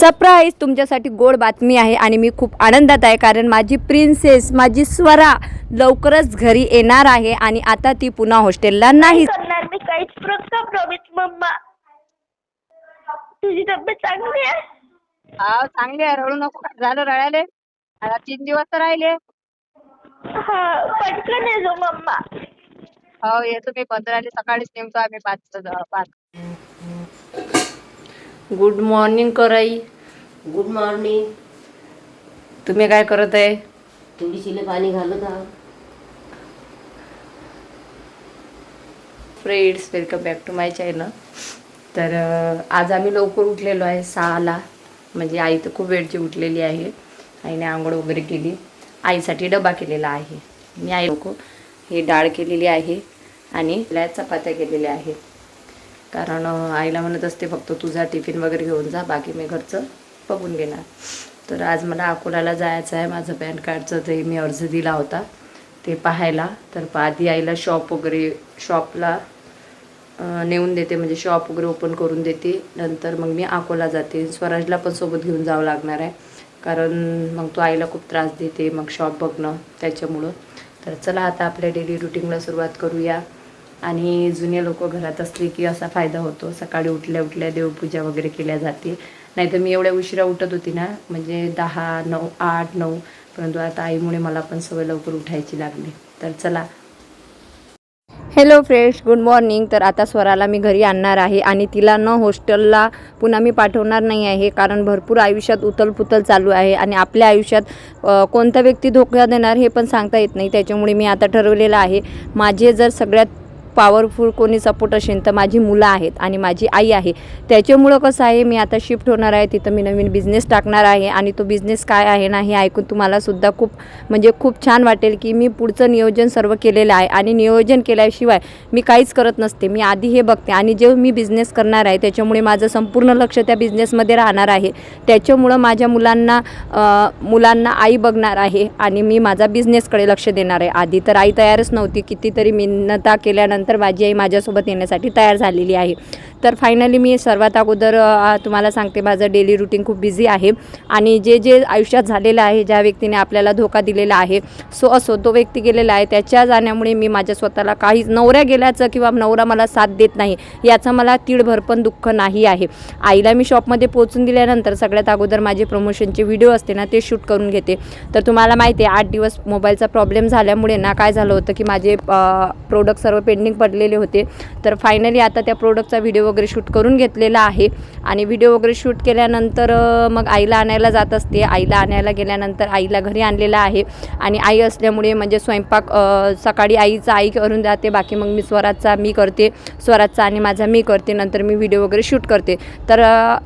Surprise तुमच्यासाठी गोड बातमी आहे आणि मी खूप आनंदात आहे कारण माझी प्रिन्सेस माझी स्वरा लवकरच घरी येणार आहे आणि आता ती पुन्हा हॉस्टेलला नाही करणार? मी काहीच प्रॉमिस प्रॉमिस मम्मा? तुझी तब्येत चांगली आहे? हा चांगली आहे. रडू नको. झालं रडायले. आता तीन दिवस तर राहिले. हा पटकन ये जो मम्मा. हो येतो मी. पंधराले सकाळीच निघतो आम्ही पाच पाच. गुड मॉर्निंग कराई. गुड मॉर्निंग तुम्ही काय करत आहे? तुळशीला पाणी घालत आहो friends welcome back to my channel तर आज आम्ही लवकर उठलेलो आहे सहाला. म्हणजे आई तर खूप वेळची उठलेली आहे. आईने आंघोळ वगैरे केली. आईसाठी डबा केलेला आहे. मी आई लोक ही डाळ केलेली आहे आणि ल्या चपात्या केलेल्या आहेत. कारण आईला म्हणत असते फक्त तुझा टिफिन वगैरे घेऊन जा बाकी मी घरचं बघून घेणार. तर आज मला अकोल्याला जायचं आहे. माझं पॅन कार्डचं ते मी अर्ज दिला होता ते पाहायला. तर आधी आईला शॉप वगैरे शॉपला नेऊन देते म्हणजे शॉप वगैरे ओपन करून देते. नंतर मग मी अकोला जाते. स्वराजला पण सोबत घेऊन जावं लागणार आहे. कारण मग तो आईला खूप त्रास देते मग शॉप बघणं त्याच्यामुळं. तर चला आता आपल्या डेली रुटीनला सुरुवात करूया. आणि जुने लोक घरात असले की असा फायदा होतो. सकाळी उठल्या उठल्या देवपूजा वगैरे केल्या जाते. नाहीतर मी एवढ्या उशिरा उठत होती ना म्हणजे दहा नऊ आठ नऊ परंतु आता आईमुळे मला पण सवय लवकर उठायची लागली. तर चला. हॅलो फ्रेंड्स गुड मॉर्निंग तर आता स्वराला मी घरी आणणार आहे आणि तिला न हॉस्टेलला पुन्हा मी पाठवणार नाही आहे कारण भरपूर आयुष्यात उतलपुतल चालू आहे आणि आपल्या आयुष्यात कोणता व्यक्ती धोका देणार हे पण सांगता येत नाही. त्याच्यामुळे मी आता ठरवलेलं आहे माझे जर सगळ्यात पॉवरफुल कोणी सपोर्ट असेल तर माझी मुलं आहेत आणि माझी आई आहे. त्याच्यामुळं कसं आहे मी आता शिफ्ट होणार आहे तिथं मी नवीन बिझनेस टाकणार आहे आणि तो बिझनेस काय आहे ना हे ऐकून तुम्हालासुद्धा खूप म्हणजे खूप छान वाटेल की मी पुढचं नियोजन सर्व केलेलं आहे आणि नियोजन केल्याशिवाय मी काहीच करत नसते. मी आधी हे बघते आणि जे मी बिझनेस करणार आहे त्याच्यामुळे माझं संपूर्ण लक्ष त्या बिझनेसमध्ये राहणार आहे. त्याच्यामुळं माझ्या मुलांना मुलांना आई बघणार आहे आणि मी माझा बिझनेसकडे लक्ष देणार आहे. आधी तर आई तयारच नव्हती कितीतरी मिन्नता केल्यानंतर माझी आई माझ्यासोबत येण्यासाठी तयार झालेली आहे. तर फायनली मी सर्वात अगोदर तुम्हाला सांगते माझं डेली रुटीन खूप बिझी आहे. आणि जे जे आयुष्यात झालेलं आहे ज्या व्यक्तीने आपल्याला धोका दिलेला आहे सो असो तो व्यक्ती गेलेला आहे त्याच्या जाण्यामुळे मी माझ्या स्वतःला काहीच नवऱ्या गेल्याचं किंवा नवरा मला साथ देत नाही याचं मला तीळभर पण दुःख नाही आहे. आईला मी शॉपमध्ये पोचून दिल्यानंतर सगळ्यात अगोदर माझे प्रमोशनचे व्हिडिओ असते ना ते शूट करून घेते. तर तुम्हाला माहिती आहे आठ दिवस मोबाईलचा प्रॉब्लेम झाल्यामुळे ना काय झालं होतं की माझे प्रोडक्ट सर्व पेंडिंग पडलेले होते. तर फायनली आता त्या प्रोडक्टचा व्हिडिओ वगैरे शूट करून घेतलेला आहे. आणि व्हिडिओ वगैरे शूट केल्यानंतर मग आईला आणायला जात असते. आईला आणायला गेल्यानंतर आईला घरी आणलेला आहे. आणि आई असल्यामुळे म्हणजे स्वयंपाक सकाळी आईचा आई करून जाते. बाकी मग मी स्वराजचा मी करते. स्वराजचा आणि माझा मी करते. नंतर मी व्हिडिओ वगैरे शूट करते. तर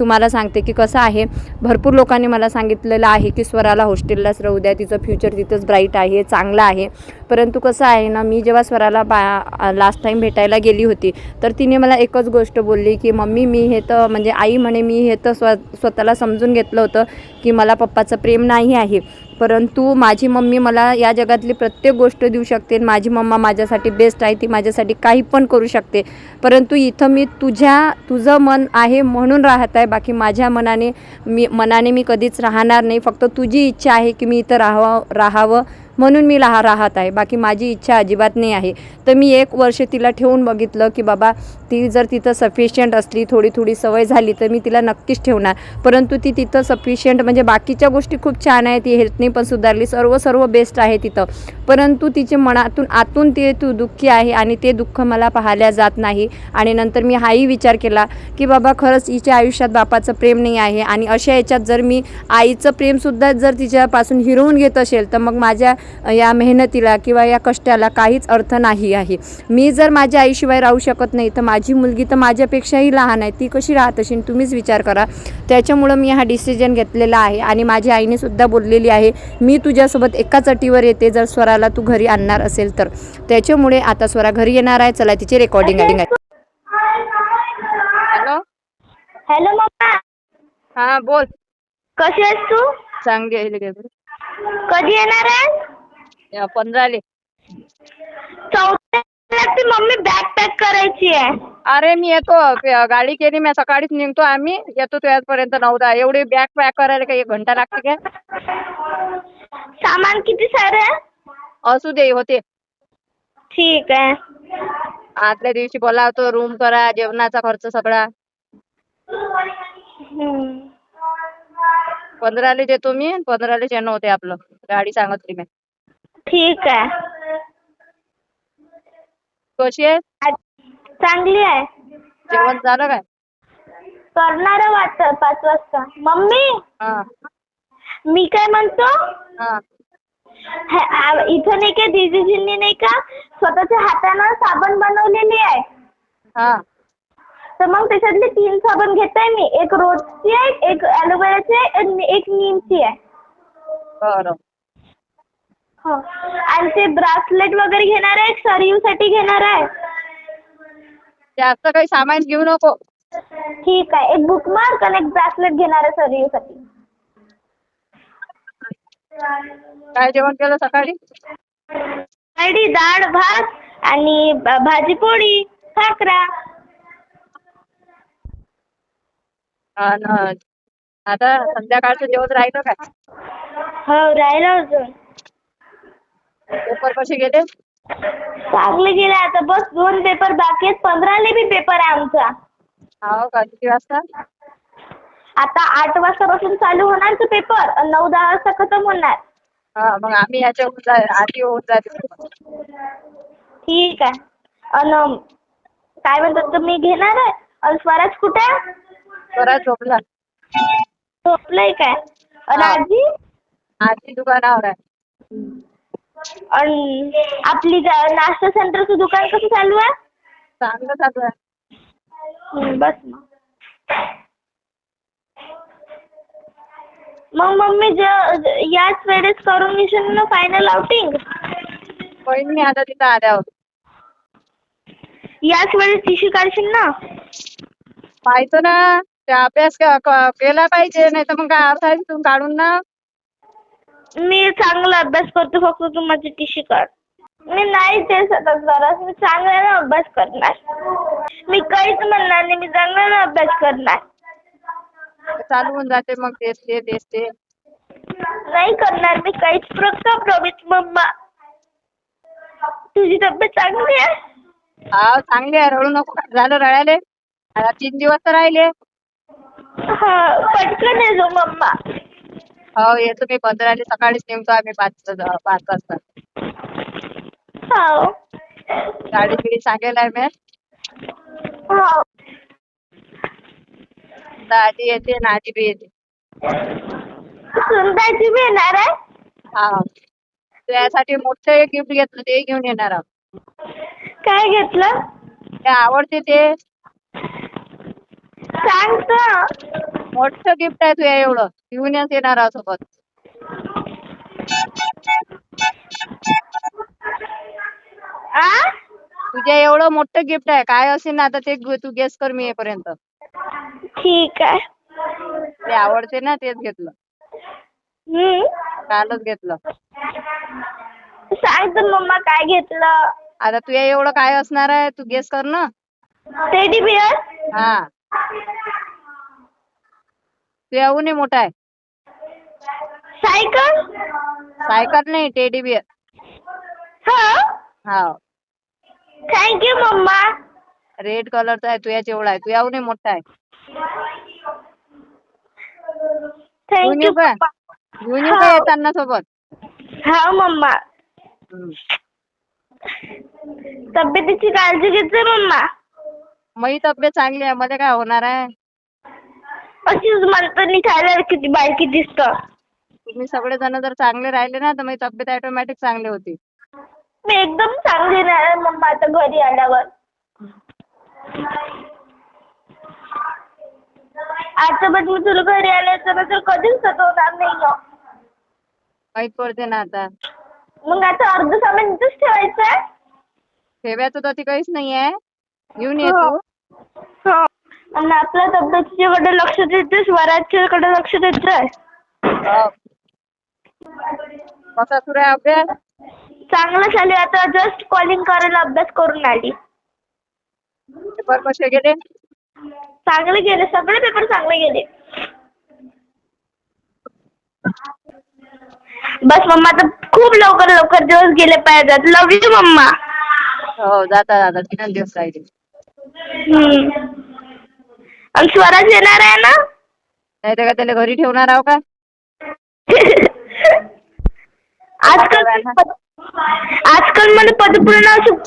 तुम्हाला सांगते की कसं आहे. भरपूर लोकांनी मला सांगितलेलं आहे की स्वराला हॉस्टेललाच राहू द्या. तिचं फ्युचर तिथंच ब्राईट आहे चांगलं आहे. परंतु कसं आहे ना मी जेव्हा स्वराला बा लास्ट टाईम भेटायला गेली होती तर तिने मला एकच गोष्ट बोलली की मम्मी मी हे तर म्हणजे आई म्हणे मी हे तर स्व स्वतःला समजून घेतलं होतं की मला पप्पाचं प्रेम नाही आहे. परंतु माझी मम्मी मला या जगातली प्रत्येक गोष्ट देऊ शकते. आणि माझी मम्मा माझ्यासाठी बेस्ट आहे ती माझ्यासाठी काही पण करू शकते. परंतु इथं मी तुझ्या तुझं मन आहे म्हणून राहत आहे. बाकी माझ्या मनाने मी मनाने मी कधीच राहणार नाही. फक्त तुझी इच्छा आहे की मी इथं राहावं राहावं म्हणून मी लहा राहत आहे. बाकी माझी इच्छा अजिबात नाही आहे. तर मी एक वर्ष तिला ठेवून बघितलं की बाबा ती जर तिथं सफिशियंट असली थोडी थोडी सवय झाली तर मी तिला नक्कीच ठेवणार. परंतु ती तिथं सफिशियंट म्हणजे बाकीच्या गोष्टी खूप छान आहे. ती हेल्थनी पण सुधारली. सर्व सर्व बेस्ट आहे तिथं. परंतु तिचे मनातून आतून ते तू दुःखी आहे आणि ते दुःख मला पाहायला जात नाही. आणि नंतर मी हाही विचार केला की बाबा खरंच हिच्या आयुष्यात बापाचं प्रेम नाही आहे. आणि अशा याच्यात जर मी आईचं प्रेमसुद्धा जर तिच्यापासून हिरवून घेत असेल तर मग माझ्या या मेहनतीला किंवा या कष्टाला काहीच अर्थ नाही आहे. मी जर माझ्या आईशिवाय राहू शकत नाही तर माझी मुलगी तर माझ्यापेक्षाही लहान आहे ती कशी राहत असेल तुम्हीच विचार करा. त्याच्यामुळं मी हा डिसिजन घेतलेला आहे आणि माझ्या आईने सुद्धा बोललेली आहे मी तुझ्यासोबत एकाच अटीवर येते जर स्वराला तू घरी आणणार असेल तर. त्याच्यामुळे आता स्वरा घरी येणार आहे चला तिची रेकॉर्डिंग आहे. हॅलो. हॅलो मम्मा हा बोल. कशी आहेस तू? चांगली आहे. कधी येणार आहे? पंधराले मम्मी बॅग पॅक करायची आहे अरे मी येतो गाडी केली मी सकाळीच निघतो आम्ही येतो तुझ्यापर्यंत एवढी बॅग पॅक करायला काही एक घंटा लागते काय? सामान किती सारं आहे? असू दे होते. ठीक आहे. आदल्या दिवशी बोलावतो रूम करा जेवणाचा खर्च सगळा. हम्म. पंधराले देतो मी पंधराले येणं होते आपलं गाडी सांगितली मी. ठीक आहे कशी आहे चांगली आहे। जेवण झालं काय? करणार आहे वाटतं पाच वाजता. मम्मी? हा. मी काय म्हणतो? हा. हे- आ- इथं नाही का दिदीजींनी नाही का स्वतःच्या हातानं साबण बनवलेली आहे. हा. तर मग त्याच्यातले तीन साबण घेताय मी. एक रोजची आहे एक ॲलोवेराची आहे आणि एक नीमची आहे. बरं. हो. आणि ते ब्रासलेट वगैरे घेणार आहे सरयूसाठी घेणार आहे? जास्त काही सामान घेऊ नको. ठीक आहे. एक बुकमार्क आणि एक ब्रासलेट घेणार आहे सरयूसाठी काय जेवण केलं सकाळी? कढी डाळ भात आणि भाजी पोळी भाकरा आता संध्याकाळचं जेवण राहिलं काय? हो राहिलं अजून. पेपर कसे गेले? चांगले गेले. आता बस दोन पेपर बाकी आहेत. पंधराले बी पेपर आहे आमचा. हो का? किती वाजता? आता आठ वाजतापासून चालू होणार तो पेपर. आणि नऊ दहा वाजता खतम होणार. हा मग आम्ही याच्या होऊन जा आधी होऊन जाते. ठीक आहे. अन काय म्हणतात तुम्ही घेणार आहे. अन स्वराज कुठे आहे? बरा झोपला. झोपलंय काय? अन हा. आजी? आधी दुकानावर आहे. अन आपली जा- नाश्ता सेंटरचं दुकान कसं चालू आहे? चांगलं चालू आहे. हं, बस मग. मग मम्मी ज- याच वेळेस करून घेशील ना फायनल आउटिंग पण मी आता तिथं आल्यावर. याच वेळेस टिशी काढशील ना पाहायचं ना. ते अभ्यास क- क- केला पाहिजे नाही तर मग काय अर्थ आहे तिथून काढून ना. मी चांगला अभ्यास करतो फक्त तू माझी टिशी काढ. मी नाही ते सतत करत मी चांगल्यानं अभ्यास करणार. मी काहीच म्हणणार नाही मी चांगल्यानं अभ्यास करणार. चालू होऊन जाते मग तेच ते तेच ते. नाही करणार मी काहीच. फक्त प्रॉमिस मम्मा. तुझी तब्येत चांगली आहे? हा चांगली आहे. रडू नको. झालं रडायले? तीन दिवस तर राहिले. हा पटकन ये जो मम्मा. हो येतो मी पंधराले सकाळीच निघतो आम्ही पाच पाच वाजता. हो. गाडी बिडी सांगेल आहे मी हो. आधी येते आधी बी येते. सुनताची बी येणार आहे? हा. त्यासाठी मोठं एक गिफ्ट घेतलं ते घेऊन येणार आहोत. काय घेतलं? ते आवडते ते. सांग तर मोठं गिफ्ट आहे तुझ्या एवढं. घेऊनच येणार आहोत सोबत. आ? तुझ्या एवढं मोठं गिफ्ट आहे. काय असेल ना आता ते तू गेस कर मी येईपर्यंत. ठीक आहे. ते आवडते ना तेच घेतलं. हम्म. कालच घेतलं. सांग तर मम्मा काय घेतलं. आता तुझ्या एवढं काय असणार आहे तू गेस कर ना. टेडी बिअर हा. एवढी मोठा आहे. सायकल? सायकल नाही टेडी बिअर. हा? हा थँक्यू मम्मा. रेड कलरचा आहे तुझ्या एवढा आहे. तुझ्या एवढी मोठा आहे. घेऊन थँक्यू येऊ का? घेऊन येऊ का येताना सोबत? हा मम्मा. हम्म. तब्येतीची काळजी घेते मम्मा? माझी तब्येत चांगली आहे मला काय होणार आहे? अशीच म्हणतो निघाल्यावर किती बायकी दिसत. तुम्ही सगळे जण जर चांगले राहिले ना तर माझी तब्येत ऑटोमॅटिक चांगली होती. मी एकदम चांगली नाही आहे मम्मा आता घरी आल्यावर. आता पण मी तुला घरी आल्याचं तर कधीच सतवणार नाही हं. माहीत पडते ना आता. मग आता अर्ध सामान इथंच ठेवायचं आहे ठेवायचं तर ती काहीच नाही आहे घेऊन ये तू. हो. आणि आपल्या तब्येतीकडे लक्ष देते स्वराज्याकडे लक्ष देत जाय. हो. कसा सुरू आहे अभ्यास? चांगलं चालू आहे आता जस्ट कॉलिंग करायला अभ्यास करून आली. पेपर कसे गेले? चांगले गेले सगळे पेपर चांगले गेले. बस मम्मा आता खूप लवकर लवकर दिवस गेले पाहिजेत. Love you mamma. हो जाता जाता तीन दिवस राहिले. हम्म. आणि स्वराज येणार आहे ना? नाही तर का त्याला घरी ठेवणार आहो का? आजकाल आजकाल मला पदपूर्ण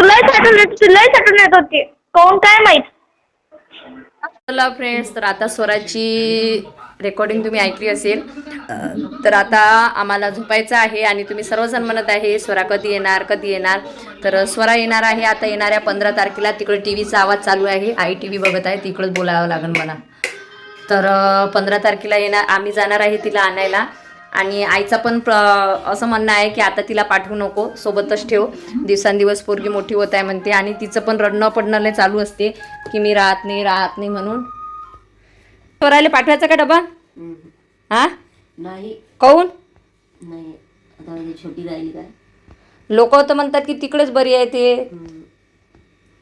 लय साठून येत होती लय साठून येत होती. कोण काय माहीत? चला फ्रेंड्स तर आता स्वराची रेकॉर्डिंग तुम्ही ऐकली असेल. तर आता आम्हाला झोपायचं आहे आणि तुम्ही सर्वजण म्हणत आहे स्वरा कधी येणार? कधी येणार? तर स्वरा येणार आहे. आता येणाऱ्या पंधरा तारखेला तिकडे टी व्हीचा आवाज चालू आहे. आई टी व्ही बघत आहे. तिकडंच बोलावं लागेल मला. तर पंधरा तारखेला येणार आम्ही जाणार आहे तिला आणायला. आणि आईचा पण प्र असं म्हणणं आहे की आता तिला पाठवू नको. सोबतच ठेव. दिवसांदिवस पोरगी मोठी होत आहे म्हणते. आणि तिचं पण रडणं पडणं चालू असते की मी राहत नाही राहत नाही म्हणून. स्वरायला पाठवायचा का डबा. हा? नाही. काऊन? नाही. आता छोटी राहिली काय? लोक तर म्हणतात की तिकडेच बरी आहे ते.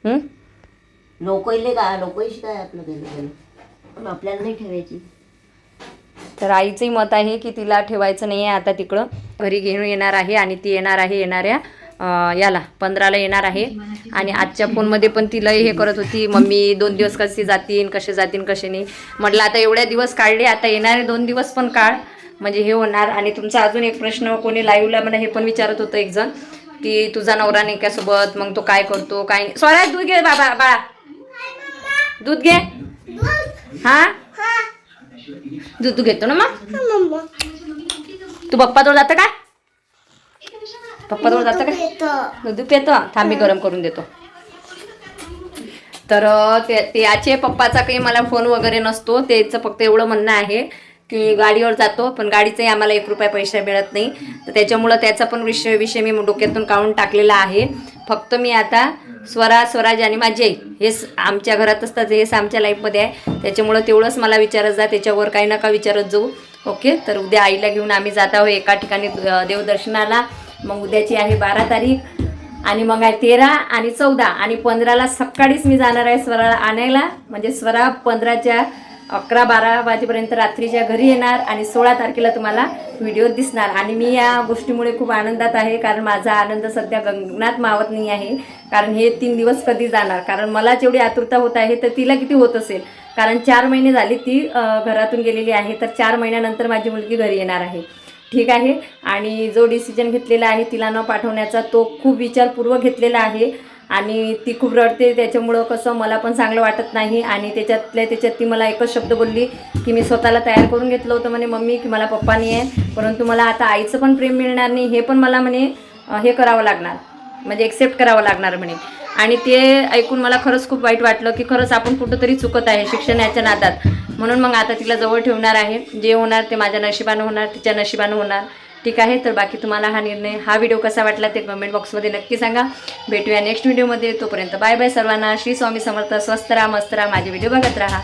हं? लोक इले काय लोकही काय आपलं गेलं गेलं पण आपल्याला नाही ठेवायची. तर आईचंही मत आहे की तिला ठेवायचं नाही आहे आता तिकडं. घरी घेऊन येणार आहे आणि ती येणार आहे येणाऱ्या. याला पंधराला येणार आहे. आणि आजच्या फोनमध्ये पण तिला हे करत होती. मम्मी दोन दिवस कसे जातीन कसे जातीन कसे नाही. म्हटलं आता एवढ्या दिवस काढले आता येणारे दोन दिवस पण काढ म्हणजे हे होणार. आणि तुमचा अजून एक प्रश्न कोणी लाईव्हला मला हे पण विचारत होतं एक जण की तुझा नवरा नाही का सोबत? मग तो काय करतो? काय नाही. दूध घे बाबा बाळा. दूध घे. हा? दूध तू घेतो ना मग? तू पप्पाजवळ जातं का? पप्पाजवळ जातं का दूध पितो. थांब गरम करून देतो. तर ते ते याचे पप्पाचा काही मला फोन वगैरे नसतो. त्याचं फक्त एवढं म्हणणं आहे की गाडीवर जातो पण गाडीचाही आम्हाला एक रुपया पैसा मिळत नाही. तर त्याच्यामुळं त्याचा पण विषय विषय मी डोक्यातून काढून टाकलेला आहे. फक्त मी आता स्वरा स्वराज आणि माझी आई हेच आमच्या घरात असतात हेच आमच्या लाईफमध्ये आहे. त्याच्यामुळं तेवढंच मला विचारत जा त्याच्यावर काही नका विचारत जाऊ. ओके? तर उद्या आईला घेऊन आम्ही जात आहोत एका ठिकाणी देवदर्शनाला. मग उद्याची आहे बारा तारीख आणि मग आहे तेरा आणि चौदा. आणि पंधराला सकाळीच मी जाणार आहे स्वराला आणायला. म्हणजे स्वरा पंधराच्या अकरा बारा वाजेपर्यंत रात्रीच्या घरी येणार आणि सोळा तारखेला तुम्हाला व्हिडिओ दिसणार. आणि मी या गोष्टीमुळे खूप आनंदात आहे कारण माझा आनंद सध्या गंगनात मावत नाही आहे. कारण हे तीन दिवस कधी जाणार? कारण मला जेवढी आतुरता होत आहे तर तिला किती होत असेल? कारण चार महिने झाली ती घरातून गेलेली आहे तर चार महिन्यानंतर माझी मुलगी घरी येणार आहे. ठीक आहे. आणि जो डिसिजन घेतलेला आहे तिला न पाठवण्याचा तो खूप विचारपूर्वक घेतलेला आहे. आणि ती खूप रडते त्याच्यामुळं कसं मला पण चांगलं वाटत नाही. आणि त्याच्यातल्या त्याच्यात ती मला एकच शब्द बोलली की मी स्वतःला तयार करून घेतलं होतं. म्हणे मम्मी की मला पप्पा नाही आहे परंतु मला आता आईचं पण प्रेम मिळणार नाही. हे पण मला म्हणे हे करावं लागणार. म्हणजे एक्सेप्ट करावं लागणार म्हणे. आणि ते ऐकून मला खरंच खूप वाईट वाटलं की खरंच आपण कुठंतरी चुकत आहे शिक्षणाच्या नादात. म्हणून मग आता तिला जवळ ठेवणार आहे. जे होणार ते माझ्या नशिबानं होणार तिच्या नशिबानं होणार. ठीक आहे तर बाकी तुम्हाला हा निर्णय हा व्हिडिओ कसा वाटला ते कमेंट बॉक्समध्ये नक्की सांगा. भेटूया नेक्स्ट व्हिडिओमध्ये तोपर्यंत बाय बाय सर्वांना. श्री स्वामी समर्थ. स्वस्त राहा मस्त राहा. माझे व्हिडिओ बघत राहा.